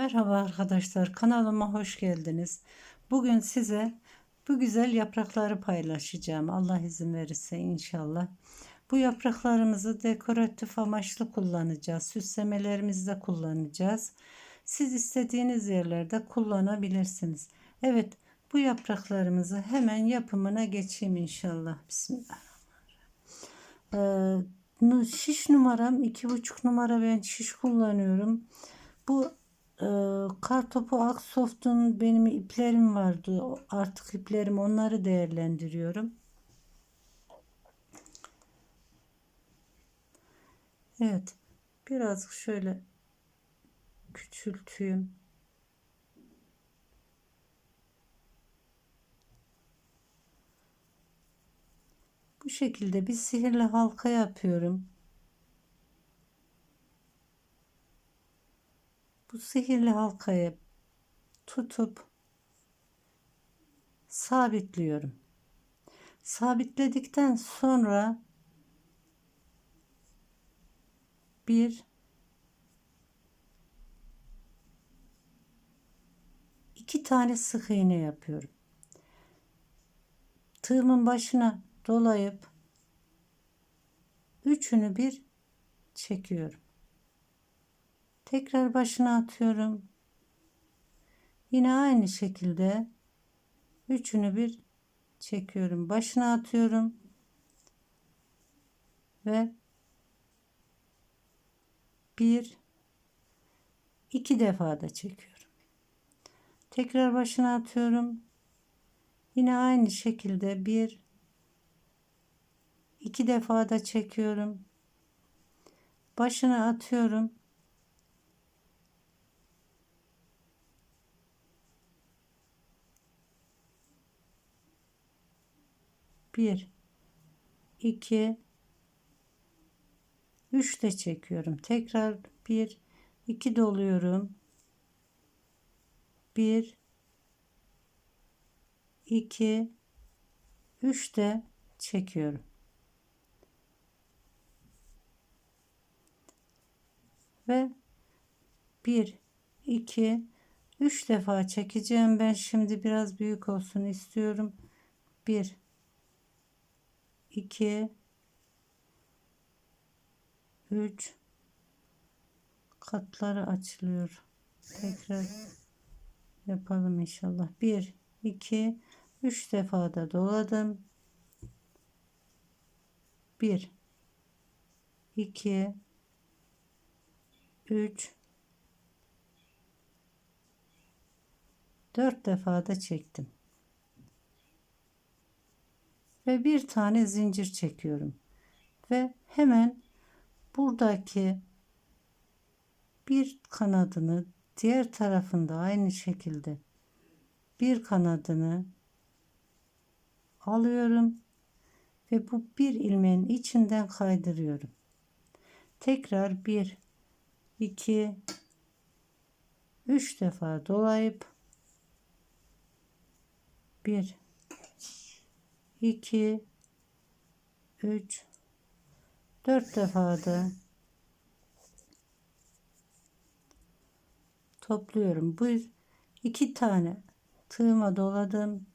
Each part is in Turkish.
Merhaba arkadaşlar kanalıma hoş geldiniz. Bugün size bu güzel yaprakları paylaşacağım. Allah izin verirse inşallah. Bu yapraklarımızı dekoratif amaçlı kullanacağız. Süslemelerimizde kullanacağız. Siz istediğiniz yerlerde kullanabilirsiniz. Evet bu yapraklarımızı hemen yapımına geçeyim inşallah. Bismillahirrahmanirrahim. Ee, şiş numaram iki buçuk numara ben şiş kullanıyorum. Bu e, Kartopu Aksoft'un benim iplerim vardı. Artık iplerim onları değerlendiriyorum. Evet. Birazcık şöyle küçülteyim. Bu şekilde bir sihirli halka yapıyorum. Bu sihirli halkayı tutup sabitliyorum. Sabitledikten sonra bir iki tane sık iğne yapıyorum. Tığımın başına dolayıp üçünü bir çekiyorum. Tekrar başına atıyorum. Yine aynı şekilde üçünü bir çekiyorum. Başına atıyorum. Ve bir iki defa da çekiyorum. Tekrar başına atıyorum. Yine aynı şekilde bir iki defa da çekiyorum. Başına atıyorum. Bir iki üç de çekiyorum. Tekrar bir iki doluyorum. Bir iki üç de çekiyorum. Ve bir iki üç defa çekeceğim. Ben şimdi biraz büyük olsun istiyorum. Bir 2 3 katları açılıyor. Tekrar yapalım inşallah. 1 2 3 defa da doladım. 1 2 3 4 defa da çektim ve bir tane zincir çekiyorum ve hemen buradaki bir kanadını diğer tarafında aynı şekilde bir kanadını alıyorum ve bu bir ilmeğin içinden kaydırıyorum. Tekrar bir, iki, üç defa dolayıp bir, 2 3 4 defa da topluyorum. Bu iki tane tığıma doladım.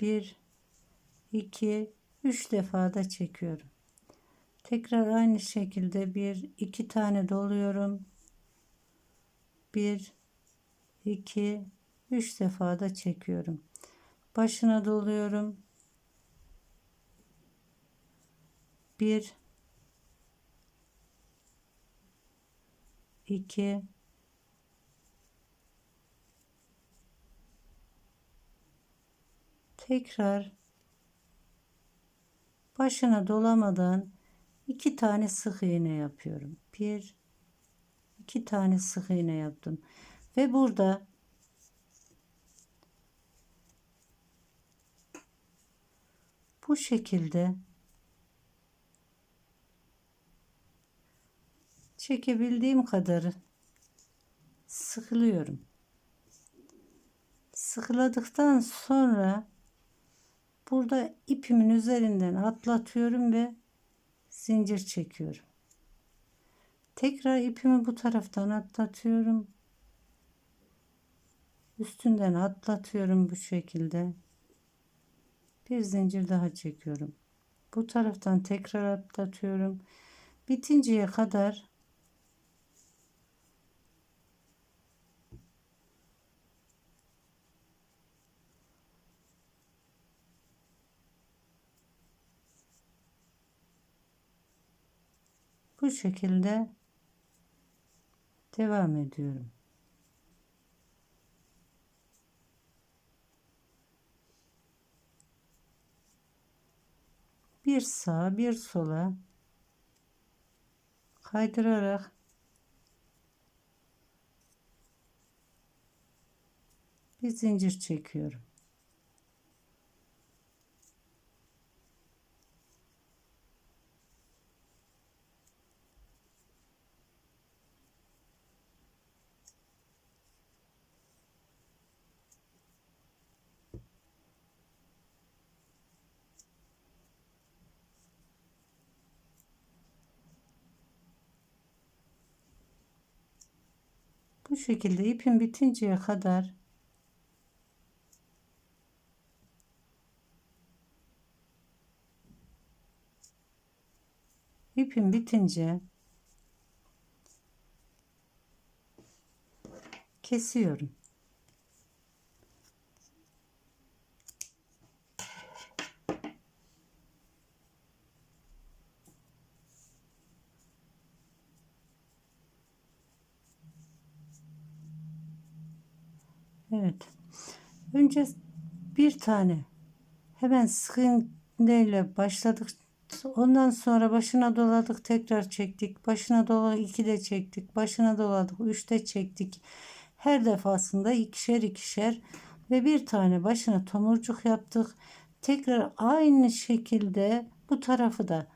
1 2 3 defa da çekiyorum. Tekrar aynı şekilde bir iki tane doluyorum. 1 2 3 defa da çekiyorum başına doluyorum. Bir, iki, tekrar. Başına dolamadan iki tane sık iğne yapıyorum. Bir, iki tane sık iğne yaptım. Ve burada bu şekilde çekebildiğim kadarı sıkılıyorum. Sıkıladıktan sonra burada ipimin üzerinden atlatıyorum ve zincir çekiyorum. Tekrar ipimi bu taraftan atlatıyorum. Üstünden atlatıyorum bu şekilde. Bir zincir daha çekiyorum. Bu taraftan tekrar atlatıyorum. Bitinceye kadar bu şekilde devam ediyorum. Bir sağa bir sola kaydırarak bir zincir çekiyorum. Şekilde ipin bitinceye kadar ipin bitince kesiyorum. Evet. Önce bir tane hemen sık iğneyle başladık. Ondan sonra başına doladık tekrar çektik. Başına doladık iki de çektik. Başına doladık üç de çektik. Her defasında ikişer ikişer ve bir tane başına tomurcuk yaptık. Tekrar aynı şekilde bu tarafı da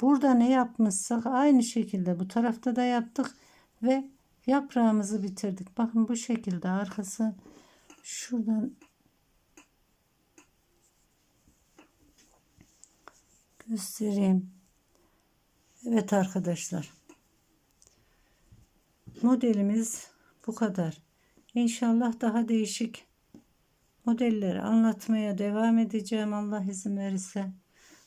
burada ne yapmışsak aynı şekilde bu tarafta da yaptık ve yaprağımızı bitirdik. Bakın bu şekilde arkası şuradan göstereyim. Evet arkadaşlar. Modelimiz bu kadar. İnşallah daha değişik modelleri anlatmaya devam edeceğim Allah izin verirse.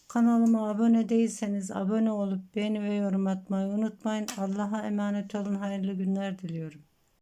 Kanalıma abone değilseniz abone olup beğeni ve yorum atmayı unutmayın. Allah'a emanet olun. Hayırlı günler diliyorum.